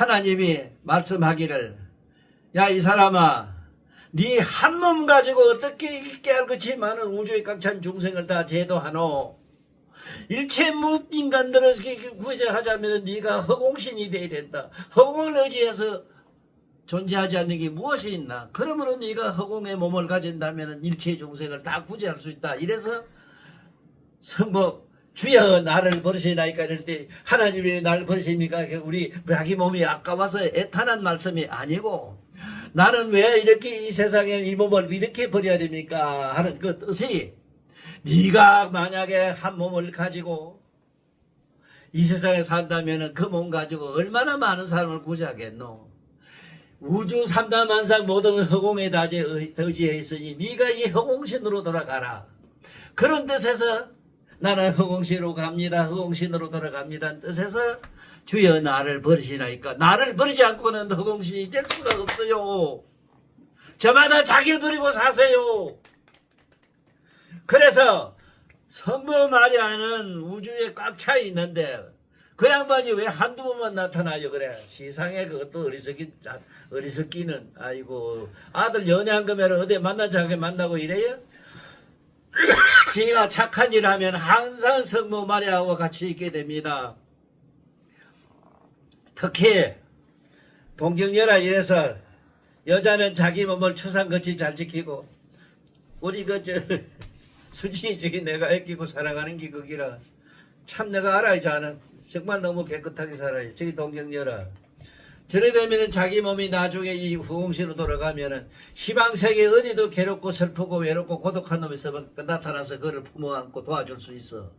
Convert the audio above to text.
하나님이 말씀하기를 야 이 사람아 네 한 몸 가지고 어떻게 있게 알겠지만은 우주의 꽉찬 중생을 다 제도하노? 일체 무인간들을 구제하자면 네가 허공신이 돼야 된다. 허공을 의지해서 존재하지 않는 게 무엇이 있나? 그러므로 네가 허공의 몸을 가진다면 일체 중생을 다 구제할 수 있다. 이래서 성모 주여 나를 버리시나이까 이럴 때 하나님이 나를 버리십니까? 우리 자기 몸이 아까워서 애탄한 말씀이 아니고 나는 왜 이렇게 이 세상에 이 몸을 이렇게 버려야 됩니까? 하는 그 뜻이 네가 만약에 한 몸을 가지고 이 세상에 산다면 그 몸 가지고 얼마나 많은 사람을 구제하겠노? 우주 삼다만상 모든 허공에 다 의지해 있으니 네가 이 허공신으로 돌아가라. 그런 뜻에서 나는 허공신으로 갑니다. 허공신으로 돌아갑니다. 뜻에서 주여 나를 버리시나이까 나를 버리지 않고는 허공신이 될 수가 없어요. 저마다 자기를 버리고 사세요. 그래서 성모 마리아는 우주에 꽉 차 있는데 그 양반이 왜 한두 번만 나타나요 그래 세상에 그것도 어리석기 어리석기는 아이고 아들 연애한 거면 어디 만나자게 만나고 이래요 지가 착한 일 하면 항상 성모 마리아와 같이 있게 됩니다. 특히 동정녀라 이래서 여자는 자기 몸을 추상같이 잘 지키고 우리 그저 수진이 저기 내가 아끼고 살아가는 게 거기라 참 내가 알아야 자는 정말 너무 깨끗하게 살아요. 저기 동정녀라. 저래 되면은 자기 몸이 나중에 이 후공시로 돌아가면은 시방 세계 어디도 괴롭고 슬프고 외롭고 고독한 놈이 있으면 나타나서 그를 품어 안고 도와줄 수 있어.